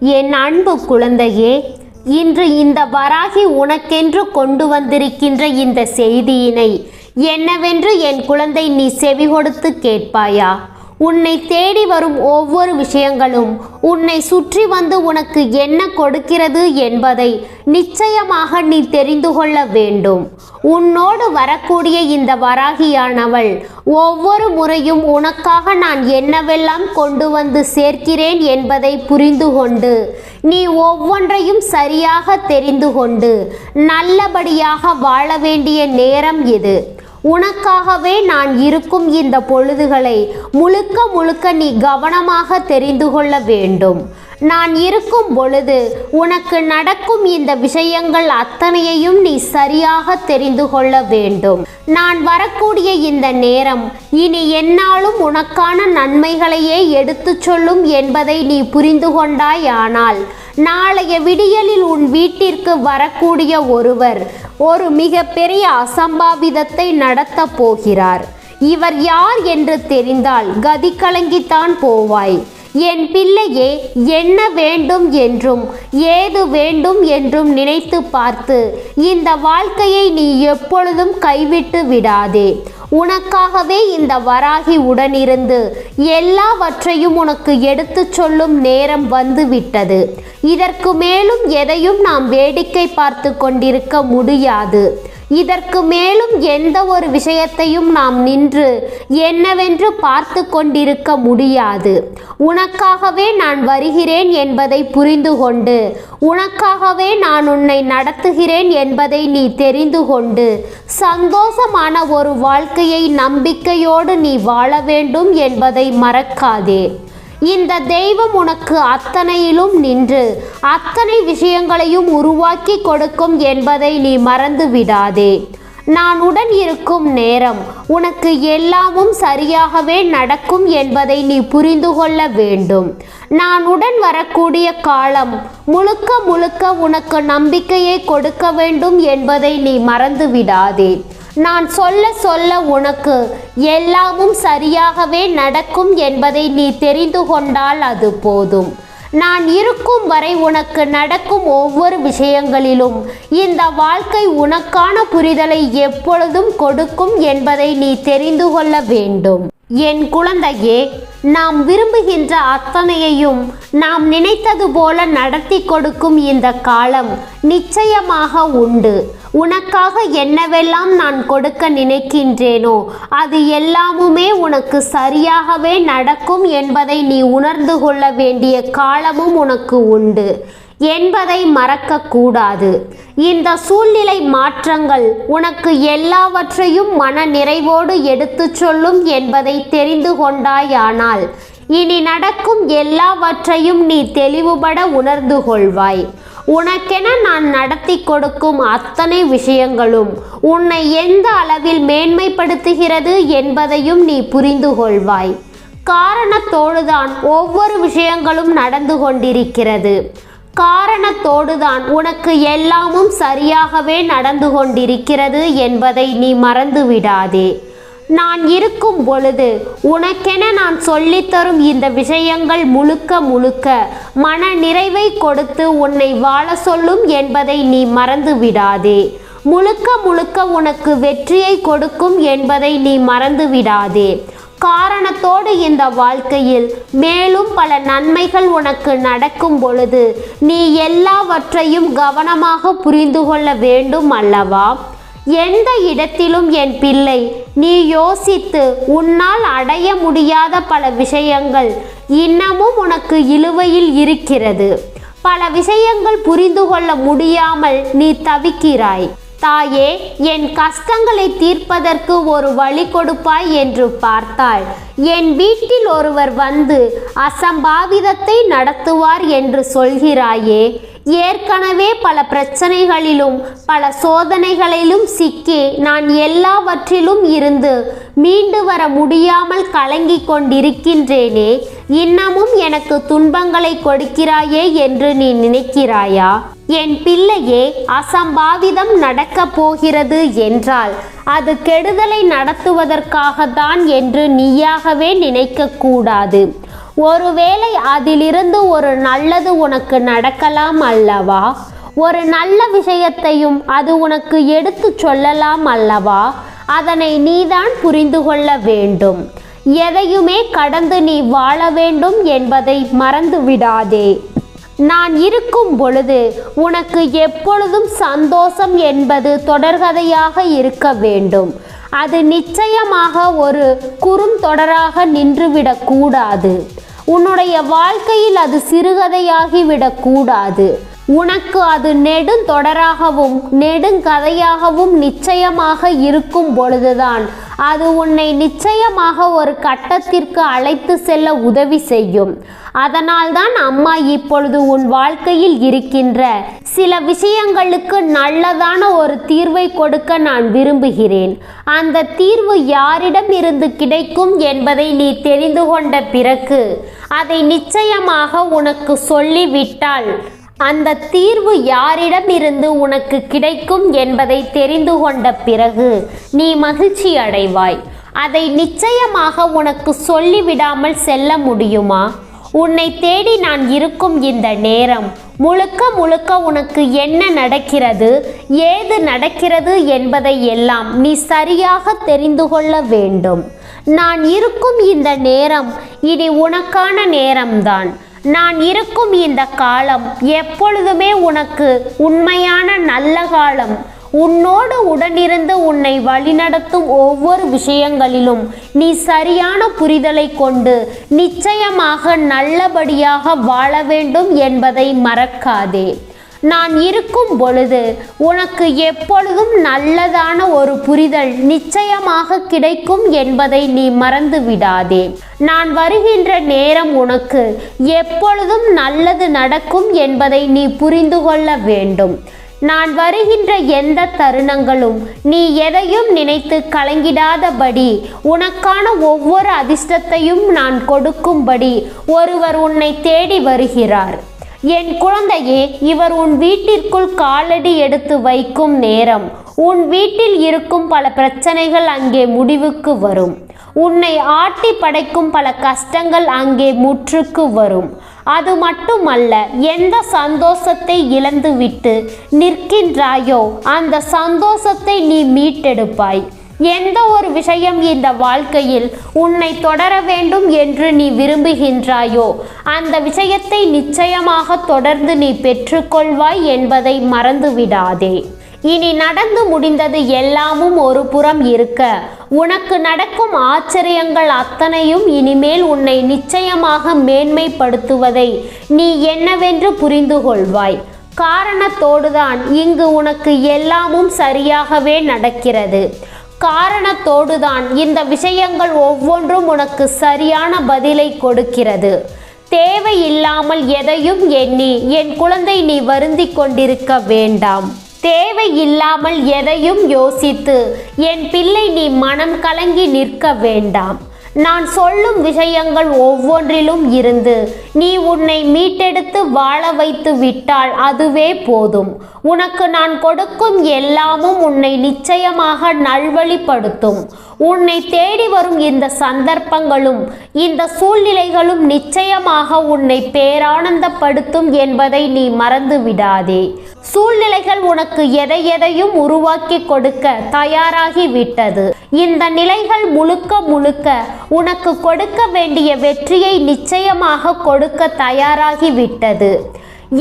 என் அன்பு குழந்தையே இன்று இந்த வராகி உனக்கென்று கொண்டு வந்திருக்கின்ற இந்த செய்தியினை என்னவென்று என் குழந்தை நீ செவி கொடுத்து கேட்பாயா? உன்னை தேடி வரும் ஒவ்வொரு விஷயங்களும் உன்னை சுற்றி வந்து உனக்கு என்ன கொடுக்கிறது என்பதை நிச்சயமாக நீ தெரிந்து கொள்ள வேண்டும். உன்னோடு வரக்கூடிய இந்த வராகியானவள் ஒவ்வொரு முறையும் உனக்காக நான் என்னவெல்லாம் கொண்டு வந்து சேர்க்கிறேன் என்பதை புரிந்து கொண்டு நீ ஒவ்வொன்றையும் சரியாக தெரிந்து கொண்டு நல்லபடியாக வாழ வேண்டிய நேரம் இது. உனக்காகவே நான் இருக்கும் இந்த பொழுதுகளை முழுக்க முழுக்க நீ கவனமாக தெரிந்து கொள்ள வேண்டும். நான் இருக்கும் பொழுது உனக்கு நடக்கும் இந்த விஷயங்கள் அத்தனையையும் நீ சரியாக தெரிந்து கொள்ள வேண்டும். நான் வரக்கூடிய இந்த நேரம் இனி என்னாலும் உனக்கான நன்மைகளையே எடுத்துச் சொல்லும் என்பதை நீ புரிந்து கொண்டாயானால் நாளைய விடியலில் உன் வீட்டிற்கு வரக்கூடிய ஒருவர் ஒரு மிகப்பெரிய அசம்பாவிதத்தை நடத்தப் போகிறார். இவர் யார் என்று தெரிந்தால் கதி கலங்கித்தான் போவாய். என் பிள்ளையே என்ன வேண்டும் என்றும் ஏது வேண்டும் என்றும் நினைத்து பார்த்து இந்த வாழ்க்கையை நீ எப்பொழுதும் கைவிட்டு விடாதே. உனக்காகவே இந்த வராகி உடனிருந்து எல்லாவற்றையும் உனக்கு எடுத்துச் சொல்லும் நேரம் வந்துவிட்டது. இதற்கு மேலும் எதையும் நாம் வேடிக்கை பார்த்து கொண்டிருக்க முடியாது. இதற்கு மேலும் எந்த ஒரு விஷயத்தையும் நாம் நின்று என்னவென்று பார்த்து கொண்டிருக்க முடியாது. உனக்காகவே நான் வருகிறேன் என்பதை புரிந்து கொண்டு உனக்காகவே நான் உன்னை நடத்துகிறேன் என்பதை நீ தெரிந்து கொண்டு சந்தோஷமான ஒரு வாழ்க்கையை நம்பிக்கையோடு நீ வாழ வேண்டும் என்பதை மறக்காதே. இந்த தெய்வம் உனக்கு அத்தனையிலும் நின்று அத்தனை விஷயங்களையும் உருவாக்கி கொடுக்கும் என்பதை நீ மறந்து விடாதே. நான் உடன் இருக்கும் நேரம் உனக்கு எல்லாமும் சரியாகவே நடக்கும் என்பதை நீ புரிந்து கொள்ள வேண்டும். நான் உடன் வரக்கூடிய காலம் முழுக்க முழுக்க உனக்கு நம்பிக்கையை கொடுக்க வேண்டும் என்பதை நீ மறந்து விடாதே. நான் சொல்ல சொல்ல உனக்கு எல்லாமும் சரியாகவே நடக்கும் என்பதை நீ தெரிந்து கொண்டால் அது போதும். நான் இருக்கும் வரை உனக்கு நடக்கும் ஒவ்வொரு விஷயங்களிலும் இந்த வாழ்க்கை உனக்கான புரிதலை எப்பொழுதும் கொடுக்கும் என்பதை நீ தெரிந்து கொள்ள வேண்டும். என் குழந்தையே நாம் விரும்புகின்ற அத்தனையையும் நாம் நினைத்தது போல நடத்தி கொடுக்கும் இந்த காலம் நிச்சயமாக உண்டு. உனக்காக என்னவெல்லாம் நான் கொடுக்க நினைக்கின்றேனோ அது எல்லாமுமே உனக்கு சரியாகவே நடக்கும் என்பதை நீ உணர்ந்து கொள்ள வேண்டிய காலமும் உனக்கு உண்டு. என்பதை மறக்கக்கூடாது. இந்த சூழ்நிலை மாற்றங்கள் உனக்கு எல்லாவற்றையும் மன நிறைவோடு எடுத்துச் சொல்லும் என்பதை தெரிந்து கொண்டாயானால் இனி நடக்கும் எல்லாவற்றையும் நீ தெளிவுபட உணர்ந்து கொள்வாய். உனக்கென நான் நடத்தி கொடுக்கும் அத்தனை விஷயங்களும் உன்னை எந்த அளவில் மேன்மைப்படுத்துகிறது என்பதையும் நீ புரிந்து கொள்வாய். காரணத்தோடுதான் ஒவ்வொரு விஷயங்களும் நடந்து கொண்டிருக்கிறது. காரணத்தோடுதான் உனக்கு எல்லாமும் சரியாகவே நடந்து கொண்டிருக்கிறது என்பதை நீ மறந்து விடாதே நான் இருக்கும் பொழுது உனக்கென நான் சொல்லித்தரும் இந்த விஷயங்கள் முழுக்க முழுக்க மன நிறைவை கொடுத்து உன்னை வாழ சொல்லும் என்பதை நீ மறந்து விடாதே. முழுக்க முழுக்க உனக்கு வெற்றியை கொடுக்கும் என்பதை நீ மறந்து விடாதே. காரணத்தோடு இந்த வாழ்க்கையில் மேலும் பல நன்மைகள் உனக்கு நடக்கும் பொழுது நீ எல்லாவற்றையும் கவனமாக புரிந்து கொள்ள வேண்டும் அல்லவா? எந்த இடத்திலும் என் பிள்ளை நீ யோசித்து உன்னால் அடைய முடியாத பல விஷயங்கள் இன்னமும் உனக்கு இழுவையில் இருக்கிறது. பல விஷயங்கள் புரிந்து கொள்ள முடியாமல் நீ தவிக்கிறாய். தாயே என் கஷ்டங்களை தீர்ப்பதற்கு ஒரு வழி கொடுப்பாய் என்று பார்த்தாள். என் வீட்டில் ஒருவர் வந்து அசம்பாவிதத்தை நடத்துவார் என்று சொல்கிறாயே ஏற்கனவே பல பிரச்சனைகளிலும் பல சோதனைகளிலும் சிக்கி நான் எல்லாவற்றிலும் இருந்து மீண்டு வர முடியாமல் கலங்கிக் கொண்டிருக்கின்றேனே. இன்னமும் எனக்கு துன்பங்களை கொடுக்கிறாயே என்று நீ நினைக்கிறாயா? என் பிள்ளையே அசம்பாவிதம் நடக்கப் போகிறது என்றால் அது கெடுதலை நடத்துவதற்காகத்தான் என்று நீயாகவே நினைக்கக்கூடாது ஒருவேளை அதிலிருந்து ஒரு நல்லது உனக்கு நடக்கலாம் அல்லவா? ஒரு நல்ல விஷயத்தையும் அது உனக்கு எடுத்துச் சொல்லலாம் அல்லவா? அதனை நீதான் புரிந்து கொள்ள வேண்டும். எதையுமே கடந்து நீ வாழ வேண்டும் என்பதை மறந்து விடாதே. நான் இருக்கும் பொழுது உனக்கு எப்பொழுதும் சந்தோஷம் என்பது தொடர்கதையாக இருக்க வேண்டும். அது நிச்சயமாக ஒரு குறுந்தொடராக நின்றுவிடக்கூடாது கூடாது. உன்னுடைய வாழ்க்கையில் அது சிறுகதையாகிவிடக் கூடாது. உனக்கு அது நெடுந்தொடராகவும் நெடுங்கதையாகவும் நிச்சயமாக இருக்கும் பொழுதுதான். அது உன்னை நிச்சயமாக ஒரு கட்டத்திற்கு அழைத்து செல்ல உதவி செய்யும். அதனால்தான் அம்மா இப்பொழுது உன் வாழ்க்கையில் இருக்கின்ற சில விஷயங்களுக்கு நல்லதான ஒரு தீர்வை கொடுக்க நான் விரும்புகிறேன். அந்த தீர்வு யாரிடம் இருந்து கிடைக்கும் என்பதை நீ தெரிந்து கொண்ட பிறகு அதை நிச்சயமாக உனக்கு சொல்லிவிட்டால். அந்த தீர்வு யாரிடம் இருந்து உனக்கு கிடைக்கும் என்பதை தெரிந்து கொண்ட பிறகு நீ மகிழ்ச்சி அடைவாய். அதை நிச்சயமாக உனக்கு சொல்லிவிடாமல் செல்ல முடியுமா? உன்னை தேடி நான் இருக்கும் இந்த நேரம் முழுக்க முழுக்க உனக்கு என்ன நடக்கிறது ஏது நடக்கிறது என்பதை எல்லாம் நீ சரியாக தெரிந்து கொள்ள வேண்டும். நான் இருக்கும் இந்த நேரம் இனி உனக்கான நேரம்தான். நான் இருக்கும் இந்த காலம் எப்பொழுதுமே உனக்கு உண்மையான நல்ல காலம். உன்னோடு உடனிருந்து உன்னை வழிநடத்தும் ஒவ்வொரு விஷயங்களிலும் நீ சரியான புரிதலை கொண்டு நிச்சயமாக நல்லபடியாக வாழ வேண்டும் என்பதை மறக்காதே. நான் இருக்கும் பொழுது உனக்கு எப்பொழுதும் நல்லதான ஒரு புரிதல் நிச்சயமாக கிடைக்கும் என்பதை நீ மறந்து விடாதே. நான் வருகின்ற நேரம் உனக்கு எப்பொழுதும் நல்லது நடக்கும் என்பதை நீ புரிந்து கொள்ள வேண்டும். நான் வருகின்ற எந்த தருணங்களும் நீ எதையும் நினைத்து கலங்கிடாதபடி உனக்கான ஒவ்வொரு அதிர்ஷ்டத்தையும் நான் கொடுக்கும்படி ஒருவர் உன்னை தேடி வருகிறார். என் குழந்தையே இவர் உன் வீட்டிற்குள் காலடி எடுத்து வைக்கும் நேரம். உன் வீட்டில் இருக்கும் பல பிரச்சனைகள் அங்கே முடிவுக்கு வரும். உன்னை ஆட்டி படைக்கும் பல கஷ்டங்கள் அங்கே முற்றுக்கு வரும். அது மட்டுமல்ல எந்த சந்தோஷத்தை இழந்துவிட்டு நிற்கின்றாயோ அந்த சந்தோஷத்தை நீ மீட்டெடுப்பாய். எந்த ஒரு விஷயம் இந்த வாழ்க்கையில் உன்னை தொடர வேண்டும் என்று நீ விரும்புகின்றாயோ அந்த விஷயத்தை நிச்சயமாக தொடர்ந்து நீ பெற்றுக்கொள்வாய் என்பதை மறந்துவிடாதே. இனி நடந்து முடிந்தது எல்லாமும் ஒரு புறம் இருக்க உனக்கு நடக்கும் ஆச்சரியங்கள் அத்தனையும் இனிமேல் உன்னை நிச்சயமாக மேன்மைப்படுத்துவதை நீ என்னவென்று புரிந்து கொள்வாய் காரணத்தோடுதான் இங்கு உனக்கு எல்லாமும் சரியாகவே நடக்கிறது. காரணத்தோடுதான் இந்த விஷயங்கள் ஒவ்வொன்றும் உனக்கு சரியான பதிலை கொடுக்கிறது. தேவையில்லாமல் எதையும் எண்ணி என் குழந்தை நீ வருந்தி கொண்டிருக்க வேண்டாம். தேவையில்லாமல் எதையும் யோசித்து என் பிள்ளை நீ மனம் கலங்கி நிற்க வேண்டாம். நான் சொல்லும் விஷயங்கள் ஒவ்வொன்றிலும் இருந்து நீ உன்னை மீட்டெடுத்து வாழ வைத்து விட்டால் அதுவே போதும். உனக்கு நான் கொடுக்கும் எல்லாமும் உன்னை நிச்சயமாக நல்வழிப்படுத்தும். உன்னை தேடி வரும் இந்த சந்தர்ப்பங்களும் இந்த சூழ்நிலைகளும் நிச்சயமாக உன்னை பேரானந்தப்படுத்தும் என்பதை நீ மறந்து விடாதே சூழ்நிலைகள் உனக்கு எதை எதையும் உருவாக்கி கொடுக்க தயாராகி விட்டது இந்த நிலைகள் முழுக்க முழுக்க உனக்கு கொடுக்க வேண்டிய வெற்றியை நிச்சயமாக கொடுக்க தயாராகி விட்டது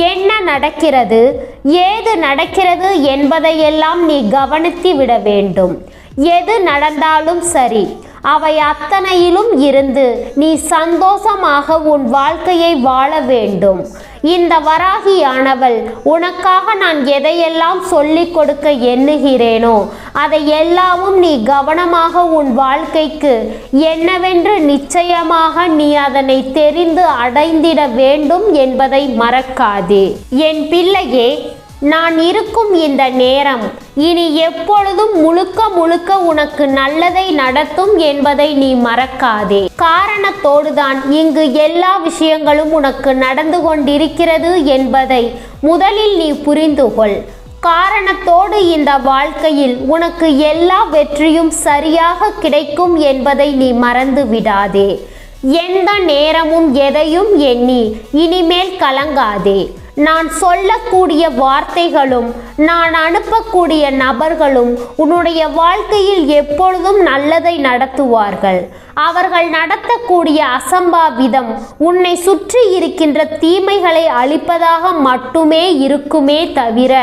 என்ன நடக்கிறது ஏது நடக்கிறது என்பதையெல்லாம் நீ கவனித்து விட வேண்டும். எது நடந்தாலும் சரி. அவை அத்தனையிலும் இருந்து நீ சந்தோஷமாக உன் வாழ்க்கையை வாழ வேண்டும். இந்த வராகியானவள் உனக்காக நான் எதையெல்லாம் சொல்லிக் கொடுக்க எண்ணுகிறேனோ அதை எல்லாமும் நீ கவனமாக உன் வாழ்க்கைக்கு என்னவென்று நிச்சயமாக நீ அதனை தெரிந்து அடைந்திட வேண்டும் என்பதை மறக்காதே. என் பிள்ளையே நான் இருக்கும் இந்த நேரம் இனி எப்பொழுதும் முழுக்க முழுக்க உனக்கு நல்லதை நடத்தும் என்பதை நீ மறக்காதே. காரணத்தோடுதான் இங்கு எல்லா விஷயங்களும் உனக்கு நடந்து கொண்டிருக்கிறது என்பதை முதலில் நீ புரிந்து கொள். காரணத்தோடு இந்த வாழ்க்கையில் உனக்கு எல்லா வெற்றியும் சரியாக கிடைக்கும் என்பதை நீ மறந்து விடாதே. எந்த நேரமும் எதையும் எண்ணி இனிமேல் கலங்காதே. நான் சொல்லக்கூடிய வார்த்தைகளும் நான் அனுப்பக்கூடிய நபர்களும் உன்னுடைய வாழ்க்கையில் எப்பொழுதும் நல்லதை நடத்துவார்கள். அவர்கள் நடத்தக்கூடிய அசம்பாவிதம் உன்னை சுற்றி இருக்கின்ற தீமைகளை அழிப்பதாக மட்டுமே இருக்குமே தவிர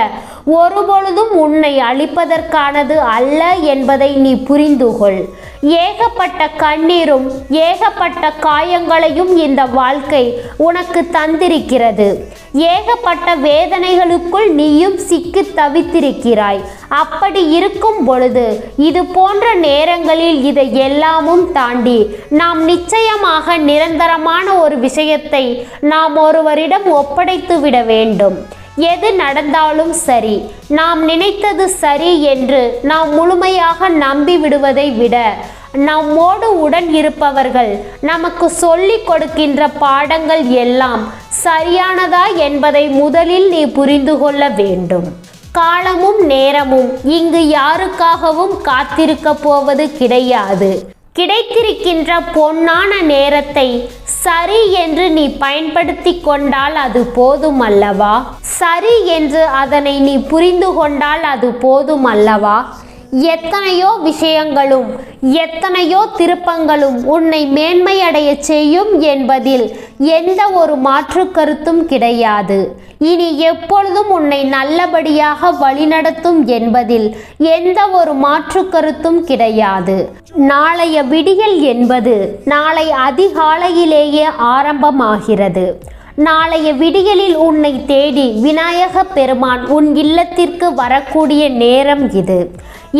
ஒருபொழுதும் உன்னை அழிப்பதற்கானது அல்ல என்பதை நீ புரிந்து கொள் ஏகப்பட்ட கண்ணீரும் ஏகப்பட்ட காயங்களையும் இந்த வாழ்க்கை உனக்கு தந்திருக்கிறது. ஏகப்பட்ட வேதனைகளுக்குள் நீயும் சிக்கி தவித்திருக்கிறாய். அப்படி இருக்கும் பொழுது இது போன்ற நேரங்களில் இதை எல்லாமும் தாண்டி நாம் நிச்சயமாக நிரந்தரமான ஒரு விஷயத்தை நாம் ஒருவரிடம் ஒப்படைத்து விட வேண்டும். எது நடந்தாலும் சரி நாம் நினைத்தது சரி என்று நாம் முழுமையாக நம்பி விடுவதை விட நம்மோடு உடன் இருப்பவர்கள் நமக்கு சொல்லிக் கொடுக்கின்ற பாடங்கள் எல்லாம் சரியானதா என்பதை முதலில் நீ புரிந்து கொள்ள வேண்டும். காலமும் நேரமும் இங்கு யாருக்காகவும் காத்திருக்க போவது கிடையாது. கிடைத்திருக்கின்ற பொன்னான நேரத்தை சரி என்று நீ பயன்படுத்தி கொண்டால் அது போதும் அல்லவா சரி என்று அதனை நீ புரிந்து கொண்டால் அது போதும் அல்லவா எத்தனையோ விஷயங்களும் எத்தனையோ திருப்பங்களும் உன்னை மேன்மையடைய செய்யும் என்பதில் எந்த ஒரு மாற்று கருத்தும் கிடையாது. இனி எப்பொழுதும் உன்னை நல்லபடியாக வழிநடத்தும் என்பதில் எந்த ஒரு மாற்று கருத்தும் கிடையாது. நாளைய விடியல் என்பது நாளை அதிகாலையிலேயே ஆரம்பமாகிறது. நாளைய விடியலில் உன்னை தேடி விநாயக பெருமான் உன் இல்லத்திற்கு வரக்கூடிய நேரம் இது.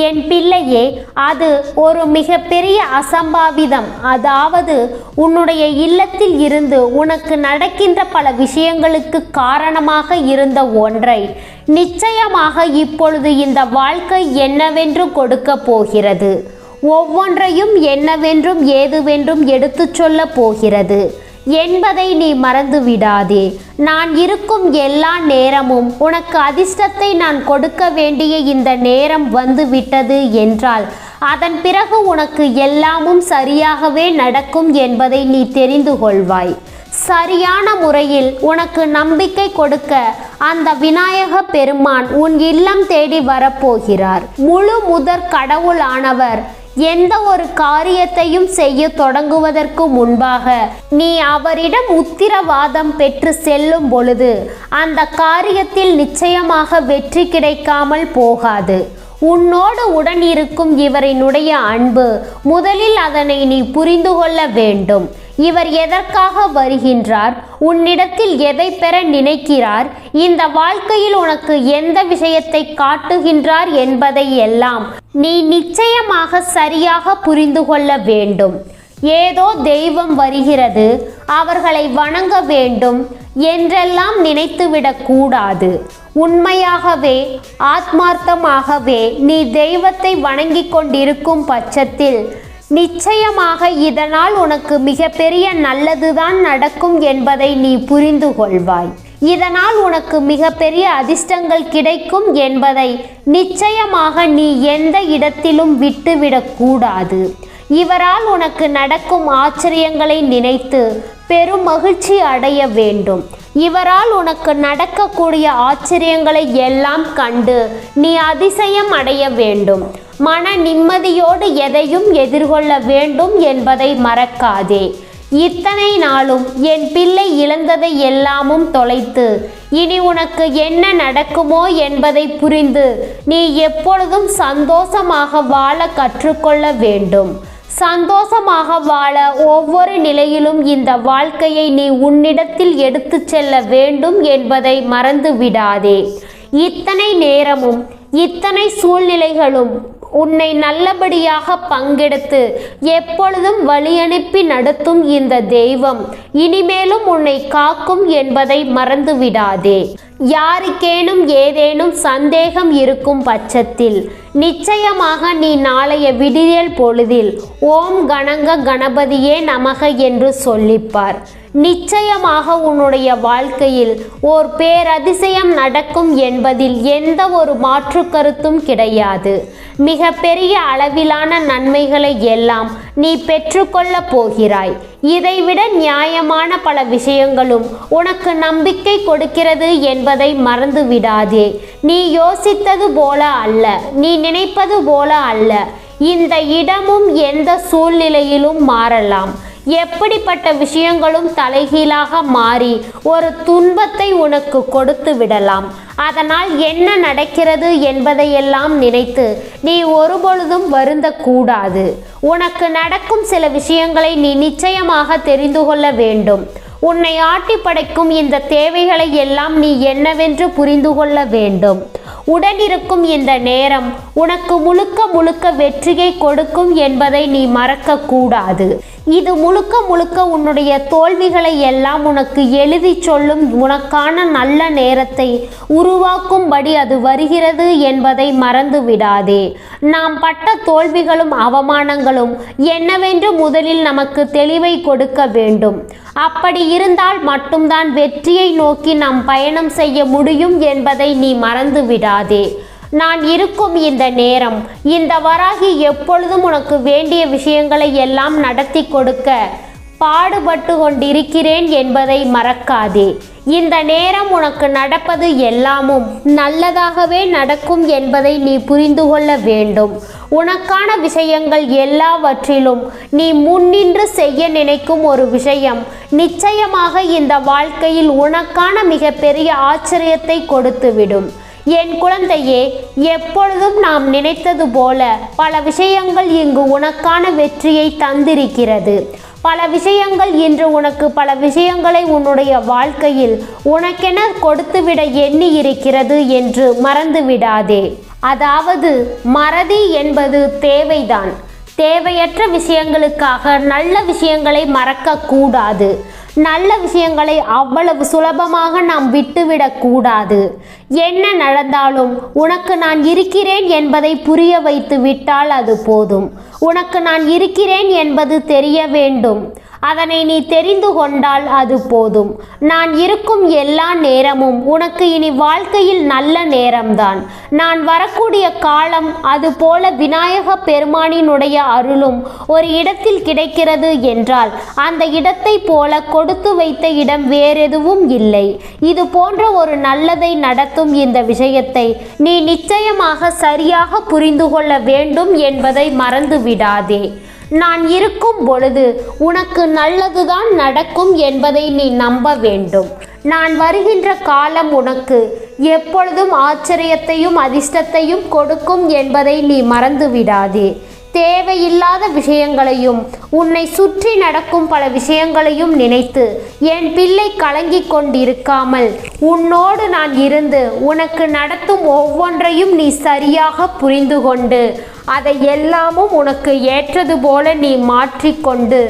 என் பிள்ளையே அது ஒரு மிகப்பெரிய அசம்பாவிதம். அதாவது உன்னுடைய இல்லத்தில் இருந்து உனக்கு நடக்கின்ற பல விஷயங்களுக்கு காரணமாக இருந்த ஒன்றை நிச்சயமாக இப்பொழுது இந்த வாழ்க்கை என்னவென்று கொடுக்க போகிறது. ஒவ்வொன்றையும் என்னவென்றும் ஏதுவென்றும் எடுத்துச் சொல்ல போகிறது. என்பதை நீ மறந்து விடாதே. நான் இருக்கும் எல்லா நேரமும் உனக்கு அதிர்ஷ்டத்தை நான் கொடுக்க வேண்டிய இந்த நேரம் வந்து விட்டது என்றால் அதன் பிறகு உனக்கு எல்லாமும் சரியாகவே நடக்கும் என்பதை நீ தெரிந்து கொள்வாய். சரியான முறையில் உனக்கு நம்பிக்கை கொடுக்க அந்த விநாயக பெருமான் உன் இல்லம் தேடி வரப்போகிறார். முழு முதற் கடவுளானவர் எந்த ஒரு காரியத்தையும் செய்ய தொடங்குவதற்கு முன்பாக நீ அவரிடம் உத்திரவாதம் பெற்று செல்லும் பொழுது அந்த காரியத்தில் நிச்சயமாக வெற்றி கிடைக்காமல் போகாது. உன்னோடு உடன் இருக்கும் இவரினுடைய அன்பு முதலில் அதனை நீ புரிந்து கொள்ள வேண்டும். இவர் எதற்காக வருகின்றார்? உன்னிடத்தில் எதை பெற நினைக்கிறார்? இந்த வாழ்க்கையில் உனக்கு எந்த விஷயத்தை காட்டுகின்றார் என்பதை எல்லாம் நீ நிச்சயமாக சரியாக புரிந்து கொள்ள வேண்டும். ஏதோ தெய்வம் வருகிறது அவர்களை வணங்க வேண்டும் என்றெல்லாம் நினைத்துவிடக் கூடாது. உண்மையாகவே ஆத்மார்த்தமாகவே நீ தெய்வத்தை வணங்கிக் கொண்டிருக்கும் பட்சத்தில் நிச்சயமாக இதனால் உனக்கு மிகப்பெரிய நல்லதுதான் நடக்கும் என்பதை நீ புரிந்து கொள்வாய். இதனால் உனக்கு மிகப்பெரிய அதிர்ஷ்டங்கள் கிடைக்கும் என்பதை நிச்சயமாக நீ எந்த இடத்திலும் விட்டுவிடக்கூடாது இவரால் உனக்கு நடக்கும் ஆச்சரியங்களை நினைத்து பெரும் மகிழ்ச்சி அடைய வேண்டும். இவரால் உனக்கு நடக்கக்கூடிய ஆச்சரியங்களை எல்லாம் கண்டு நீ அதிசயம் அடைய வேண்டும். மன நிம்மதியோடு எதையும் எதிர்கொள்ள வேண்டும் என்பதை மறக்காதே. இத்தனை நாளும் என் பிள்ளை இழந்ததை எல்லாமும் தொலைத்து இனி உனக்கு என்ன நடக்குமோ என்பதை புரிந்து நீ எப்பொழுதும் சந்தோஷமாக வாழ கற்றுக்கொள்ள வேண்டும். சந்தோஷமாக வாழ ஒவ்வொரு நிலையிலும் இந்த வாழ்க்கையை நீ உன்னிடத்தில் எடுத்துச் செல்ல வேண்டும் என்பதை மறந்து விடாதே இத்தனை நேரமும் இத்தனை சூழ்நிலைகளும் உன்னை நல்லபடியாக பங்கெடுத்து எப்பொழுதும் வழியனுப்பி நடத்தும் இந்த தெய்வம். இனிமேலும் உன்னை காக்கும் என்பதை மறந்து விடாதே யாருக்கேனும் ஏதேனும் சந்தேகம் இருக்கும் பட்சத்தில் நிச்சயமாக நீ நாளைய விடியல் பொழுதில் ஓம் கணங்க கணபதியே நமக என்று சொல்லிப்பார். நிச்சயமாக உன்னுடைய வாழ்க்கையில் ஓர் பேரதிசயம் நடக்கும் என்பதில் எந்த ஒரு மாற்று கருத்தும் கிடையாது. மிக பெரிய அளவிலான நன்மைகளை எல்லாம் நீ பெற்றுக்கொள்ளப் போகிறாய். இதைவிட நியாயமான பல விஷயங்களும் உனக்கு நம்பிக்கை கொடுக்கிறது என்பதை மறந்து விடாதே நீ யோசித்தது போல அல்ல நீ நினைப்பது போல அல்ல. இந்த இடமும் எந்த சூழ்நிலையிலும் மாறலாம். எப்படிப்பட்ட விஷயங்களும் தலைகீழாக மாறி ஒரு துன்பத்தை உனக்கு கொடுத்து விடலாம். அதனால் என்ன நடக்கிறது என்பதையெல்லாம் நினைத்து நீ ஒருபொழுதும் வருந்தக்கூடாது. உனக்கு நடக்கும் சில விஷயங்களை நீ நிச்சயமாக தெரிந்து கொள்ள வேண்டும். உன்னை ஆட்டி படைக்கும் இந்த தேவைகளை எல்லாம் நீ என்னவென்று புரிந்து கொள்ள வேண்டும். உடனிருக்கும் இந்த நேரம் உனக்கு முழுக்க முழுக்க வெற்றியை கொடுக்கும் என்பதை நீ மறக்க கூடாது இது முழுக்க முழுக்க உன்னுடைய தோல்விகளை எல்லாம் உனக்கு எழுதி சொல்லும் உனக்கான நல்ல நேரத்தை உருவாக்கும்படி அது வருகிறது என்பதை மறந்து விடாதே நாம் பட்ட தோல்விகளும் அவமானங்களும் என்னவென்று முதலில் நமக்கு தெளிவை கொடுக்க வேண்டும். அப்படி இருந்தால் மட்டும்தான் வெற்றியை நோக்கி நாம் பயணம் செய்ய முடியும் என்பதை நீ மறந்து விடாதே. நான் இருக்கும் இந்த நேரம் இந்த வராகி எப்பொழுதும் உனக்கு வேண்டிய விஷயங்களை எல்லாம் நடத்தி கொடுக்க பாடுபட்டு கொண்டிருக்கிறேன் என்பதை மறக்காதே. இந்த நேரம் உனக்கு நடப்பது எல்லாமும் நல்லதாகவே நடக்கும் என்பதை நீ புரிந்து கொள்ள வேண்டும். உனக்கான விஷயங்கள் எல்லாவற்றிலும் நீ முன்னின்று செய்ய நினைக்கும் ஒரு விஷயம் நிச்சயமாக இந்த வாழ்க்கையில் உனக்கான மிகப்பெரிய ஆச்சரியத்தை கொடுத்துவிடும். என் குழந்தையே எப்பொழுதும் நாம் நினைத்தது போல பல விஷயங்கள் இங்கு உனக்கான வெற்றியை தந்திருக்கிறது. பல விஷயங்கள் இன்று உனக்கு பல விஷயங்களை உன்னுடைய வாழ்க்கையில் உனக்கென கொடுத்துவிட எண்ணி இருக்கிறது என்று மறந்து விடாதே அதாவது மறதி என்பது தேவைதான். தேவையற்ற விஷயங்களுக்காக நல்ல விஷயங்களை மறக்கக்கூடாது. நல்ல விஷயங்களை அவ்வளவு சுலபமாக நாம் விட்டுவிடக்கூடாது என்ன நடந்தாலும் உனக்கு நான் இருக்கிறேன் என்பதை புரிய வைத்து விட்டால் அது போதும். உனக்கு நான் இருக்கிறேன் என்பது தெரிய வேண்டும். அதனை நீ தெரிந்து கொண்டால் அது போதும். நான் இருக்கும் எல்லா நேரமும் உனக்கு இனி வாழ்க்கையில் நல்ல நேரம்தான். நான் வரக்கூடிய காலம் அதுபோல விநாயக பெருமானினுடைய அருளும் ஒரு இடத்தில் கிடைக்கிறது என்றால் அந்த இடத்தை போல கொடுத்து வைத்த இடம் வேறெதுவும் இல்லை. இது போன்ற ஒரு நல்லதை நடத்தும் இந்த விஷயத்தை நீ நிச்சயமாக சரியாக புரிந்து கொள்ள வேண்டும் என்பதை மறந்து விடாதே நான் இருக்கும் பொழுது உனக்கு நல்லதுதான் நடக்கும் என்பதை நீ நம்ப வேண்டும். நான் வருகின்ற காலம் உனக்கு எப்பொழுதும் ஆச்சரியத்தையும் அதிர்ஷ்டத்தையும் கொடுக்கும் என்பதை நீ மறந்து விடாதே தேவையில்லாத விஷயங்களையும் உன்னை சுற்றி நடக்கும் பல விஷயங்களையும் நினைத்து என் பிள்ளை கலங்கிக் கொண்டிருக்காமல் உன்னோடு நான் இருந்து உனக்கு நடத்தும் ஒவ்வொன்றையும் நீ சரியாக புரிந்து கொண்டு அதை எல்லாமும் உனக்கு ஏற்றது போல நீ மாற்றிக்கொண்டு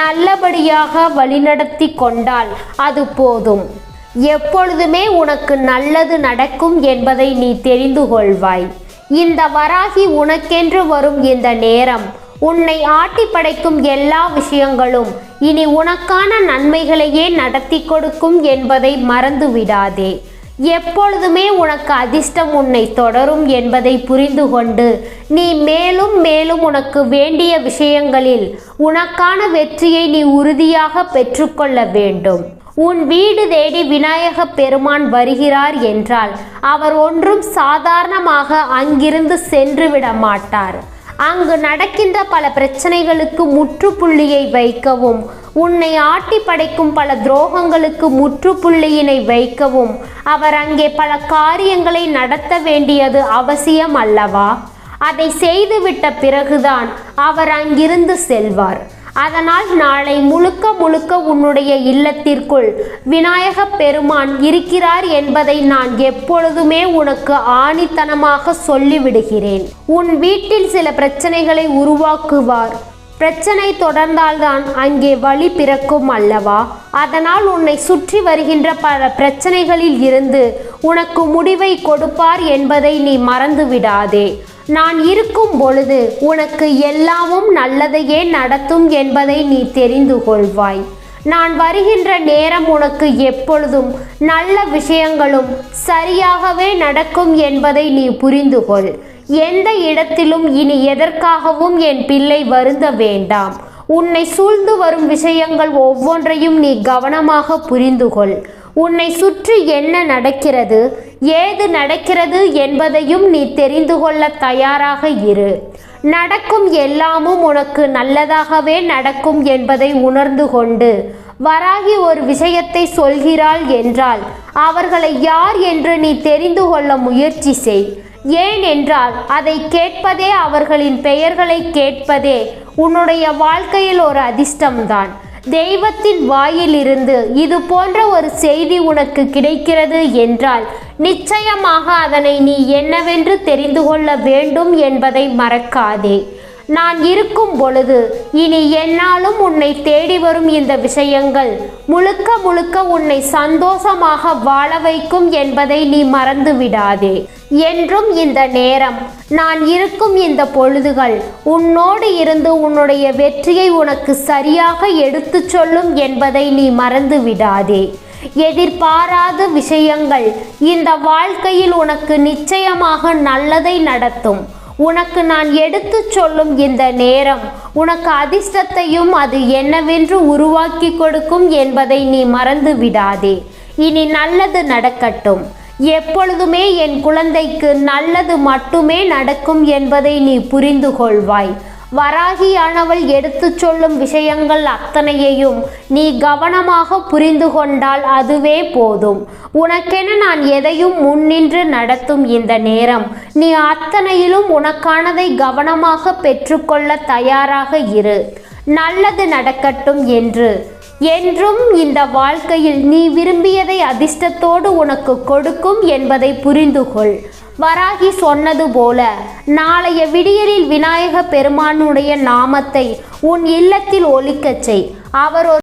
நல்லபடியாக வழிநடத்தி கொண்டால் அது போதும். எப்பொழுதுமே உனக்கு நல்லது நடக்கும் என்பதை நீ தெரிந்து கொள்வாய். இந்த வராகி உனக்கென்று வரும் இந்த நேரம். உன்னை ஆட்டி படைக்கும் எல்லா விஷயங்களும் இனி உனக்கான நன்மைகளையே நடத்தி கொடுக்கும் என்பதை மறந்து விடாதே எப்பொழுதுமே உனக்கு அதிர்ஷ்டம் உன்னை தொடரும் என்பதை புரிந்து கொண்டு நீ மேலும் மேலும் உனக்கு வேண்டிய விஷயங்களில் உனக்கான வெற்றியை நீ உறுதியாக பெற்றுக்கொள்ள வேண்டும். உன் வீடு தேடி விநாயக பெருமான் வருகிறார் என்றால் அவர் ஒன்றும் சாதாரணமாக அங்கிருந்து சென்று விட மாட்டார். அங்கு நடக்கின்ற பல பிரச்சனைகளுக்கு முற்றுப்புள்ளியை வைக்கவும் உன்னை ஆட்டி படைக்கும் பல துரோகங்களுக்கு முற்றுப்புள்ளியினை வைக்கவும் அவர் அங்கே பல காரியங்களை நடத்த வேண்டியது அவசியம் அல்லவா? அதை செய்துவிட்ட பிறகுதான் அவர் அங்கிருந்து செல்வார். அதனால் நாளை முழுக்க முழுக்க உன்னுடைய இல்லத்திற்குள் விநாயக பெருமான் இருக்கிறார் என்பதை நான் எப்பொழுதுமே உனக்கு ஆணித்தனமாக சொல்லிவிடுகிறேன். உன் வீட்டில் சில பிரச்சனைகளை உருவாக்குவார். பிரச்சனை தொடர்ந்தால்தான் அங்கே வழி பிறக்கும் அல்லவா? அதனால் உன்னை சுற்றி வருகின்ற பல பிரச்சனைகளில் இருந்து உனக்கு முடிவை கொடுப்பார் என்பதை நீ மறந்து விடாதே நான் இருக்கும் பொழுது உனக்கு எல்லாமும் நல்லதையே நடத்தும் என்பதை நீ தெரிந்து கொள்வாய். நான் வருகின்ற நேரம் உனக்கு எப்பொழுதும் நல்ல விஷயங்களும் சரியாகவே நடக்கும் என்பதை நீ புரிந்து கொள். எந்த இடத்திலும் இனி எதற்காகவும் என் பிள்ளை வருந்த வேண்டாம். உன்னை சூழ்ந்து வரும் விஷயங்கள் ஒவ்வொன்றையும் நீ கவனமாக புரிந்து கொள். உன்னை சுற்றி என்ன நடக்கிறது? ஏது நடக்கிறது என்பதையும் நீ தெரிந்து கொள்ள தயாராக இரு. நடக்கும் எல்லாமும் உனக்கு நல்லதாகவே நடக்கும் என்பதை உணர்ந்து கொண்டு வராகி ஒரு விஷயத்தை சொல்கிறாள் என்றால் அவர்களை யார் என்று நீ தெரிந்து கொள்ள முயற்சி செய். ஏன் என்றால் அதை கேட்பதே அவர்களின் பெயர்களை கேட்பதே உன்னுடைய வாழ்க்கையில் ஒரு அதிர்ஷ்டம்தான். தெய்வத்தின் வாயிலிருந்து இது போன்ற ஒரு செய்தி உனக்கு கிடைக்கிறது என்றால் நிச்சயமாக அதனை நீ என்னவென்று தெரிந்து கொள்ள வேண்டும் என்பதை மறக்காதே. நான் இருக்கும் பொழுது இனி என்னாலும் உன்னை தேடி வரும் இந்த விஷயங்கள். முழுக்க முழுக்க உன்னை சந்தோஷமாக வாழ வைக்கும் என்பதை நீ மறந்து விடாதே என்றும் இந்த நேரம் நான் இருக்கும் இந்த பொழுதுகள் உன்னோடு இருந்து உன்னுடைய வெற்றியை உனக்கு சரியாக எடுத்துச் சொல்லும் என்பதை நீ மறந்து விடாதே எதிர்பாராத விஷயங்கள் இந்த வாழ்க்கையில் உனக்கு நிச்சயமாக நல்லதை நடத்தும். உனக்கு நான் எடுத்துச் சொல்லும் இந்த நேரம் உனக்கு அதிர்ஷ்டத்தையும் அது என்னவென்று உருவாக்கி கொடுக்கும் என்பதை நீ மறந்து விடாதே இனி நல்லது நடக்கட்டும். எப்பொழுதுமே என் குழந்தைக்கு நல்லது மட்டுமே நடக்கும் என்பதை நீ புரிந்து கொள்வாய் வராகியானவள் எடுத்துச் சொல்லும் விஷயங்கள் அத்தனையையும் நீ கவனமாக புரிந்து கொண்டால் அதுவே போதும். உனக்கென நான் எதையும் முன்னின்று நடத்தும் இந்த நேரம். நீ அத்தனையிலும் உனக்கானதை கவனமாக பெற்றுக்கொள்ள தயாராக இரு. நல்லது நடக்கட்டும் என்று. என்றும் இந்த வாழ்க்கையில் நீ விரும்பியதை அதிர்ஷ்டத்தோடு உனக்கு கொடுக்கும் என்பதை புரிந்துகொள். வராகி சொன்னது போல நாளைய விடியலில் விநாயக பெருமானுடைய நாமத்தை உன் இல்லத்தில் ஒலிக்கச் செய். அவர் ஒரு